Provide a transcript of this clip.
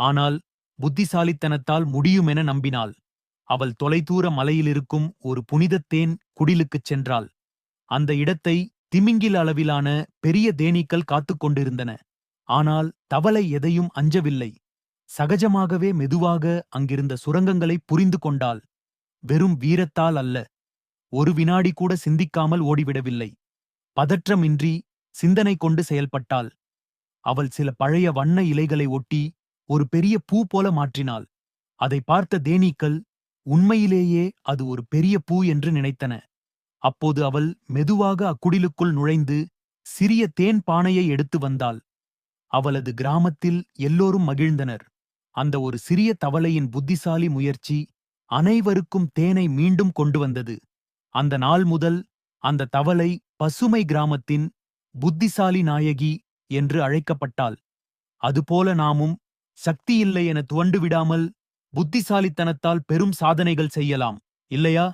ஆனால் புத்திசாலித்தனத்தால் முடியுமென நம்பினாள். அவள் தொலைதூர மலையிலிருக்கும் ஒரு புனிதத்தேன் குடிலுக்குச் சென்றாள். அந்த இடத்தை திமிங்கில் அளவிலான பெரிய தேனீக்கள் காத்துக் கொண்டிருந்தன. ஆனால் தவளை எதையும் அஞ்சவில்லை. சகஜமாகவே மெதுவாக அங்கிருந்த சுரங்கங்களை புரிந்து கொண்டாள். வெறும் வீரத்தால் அல்ல. ஒரு வினாடி கூட சிந்திக்காமல் ஓடிவிடவில்லை. பதற்றமின்றி சிந்தனை கொண்டு செயல்பட்டாள். அவள் சில பழைய வண்ண இலைகளை ஒட்டி ஒரு பெரிய பூ போல மாற்றினாள். அதை பார்த்த தேனீக்கள் உண்மையிலேயே அது ஒரு பெரிய பூ என்று நினைத்தன. அப்போது அவள் மெதுவாக அக்குடிலுக்குள் நுழைந்து சிறிய தேன் பானையை எடுத்து வந்தாள். அவளது கிராமத்தில் எல்லோரும் மகிழ்ந்தனர். அந்த ஒரு சிறிய தவளையின் புத்திசாலி முயற்சி அனைவருக்கும் தேனை மீண்டும் கொண்டு வந்தது. அந்த நாள் முதல் அந்த தவளை பசுமை கிராமத்தின் புத்திசாலி நாயகி என்று அழைக்கப்பட்டாள். அதுபோல நாமும் சக்தி இல்லை என துவண்டு விடாமல் புத்திசாலித்தனத்தால் பெரும் சாதனைகள் செய்யலாம். இல்லையா?